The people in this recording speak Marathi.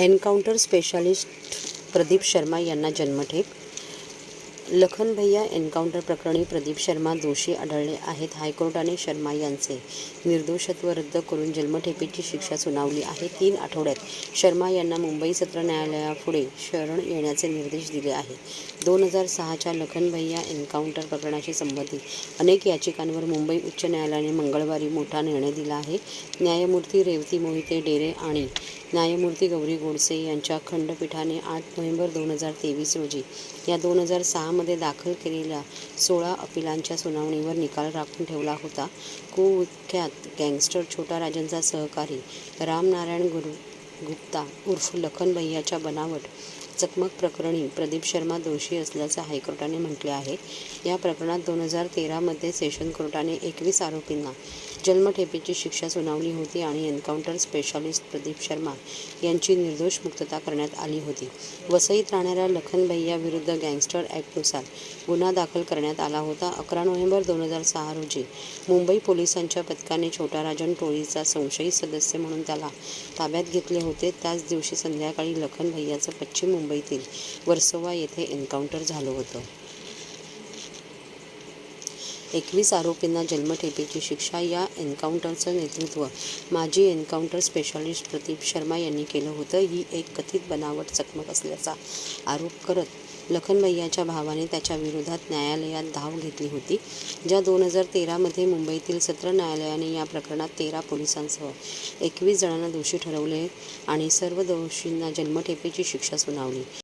एन्काउंटर स्पेशालिस्ट प्रदीप शर्मा यांना जन्मठेप लखन भैया एन्काउंटर प्रकरणी प्रदीप शर्मा दोषी आढळले आहेत. हायकोर्टाने शर्मा यांचे निर्दोषत्व रद्द करून जन्मठेपेची शिक्षा सुनावली आहे. तीन आठवड्यात शर्मा यांना मुंबई सत्र न्यायालयापुढे शरण येण्याचे निर्देश दिले आहेत. दोन हजार सहाच्या लखन भैया एन्काउंटर प्रकरणाशी संबंधित अनेक याचिकांवर मुंबई उच्च न्यायालयाने मंगळवारी मोठा निर्णय दिला आहे. न्यायमूर्ती रेवती मोहिते डेरे आणि न्यायमूर्ती गौरी गोडसे यांच्या खंडपीठाने आठ नोव्हेंबर दोन हजार तेवीस रोजी या दोन हजार सहामध्ये दाखल केलेल्या सोळा अपिलांच्या सुनावणीवर निकाल राखून ठेवला होता. कुख्यात गँगस्टर छोटा राजांचा सहकारी रामनारायण गुरु गुप्ता उर्फ लखन भैयाच्या बनावट चकमक प्रकरणी प्रदीप शर्मा दोषी असल्याचं हायकोर्टाने म्हटले आहे. या प्रकरणात दोन हजार तेरामध्ये सेशन कोर्टाने एकवीस आरोपींना जन्मठेपेची शिक्षा सुनावली होती आणि एन्काउंटर स्पेशालिस्ट प्रदीप शर्मा यांची निर्दोष मुक्तता करण्यात आली होती. वसईत राहणाऱ्या लखन भैया विरुद्ध गँगस्टर ॲक्टनुसार गुन्हा दाखल करण्यात आला होता. अकरा नोव्हेंबर दोन हजार सहा रोजी मुंबई पोलिसांच्या पथकाने छोटा राजन टोळीचा संशयित सदस्य म्हणून त्याला ताब्यात घेतले होते. त्याच दिवशी संध्याकाळी लखन भैयाचं पश्चिम मुंबईतील वर्सोवा येथे एन्काउंटर झालं होतं. एकवीस आरोपींना जन्मठेपेची शिक्षा या एन्काउंटरचं नेतृत्व माजी एन्काउंटर स्पेशालिस्ट प्रदीप शर्मा यांनी केलं होतं. ही एक कथित बनावट चकमक असल्याचा आरोप करत लखनभैयाच्या भावाने त्याच्या विरोधात न्यायालयात धाव घेतली होती ज्या दोन हजार तेरामध्ये मुंबईतील सत्र न्यायालयाने या प्रकरणात तेरा पोलिसांसह एकवीस जणांना दोषी ठरवले आणि सर्व दोषींना जन्मठेपेची शिक्षा सुनावली.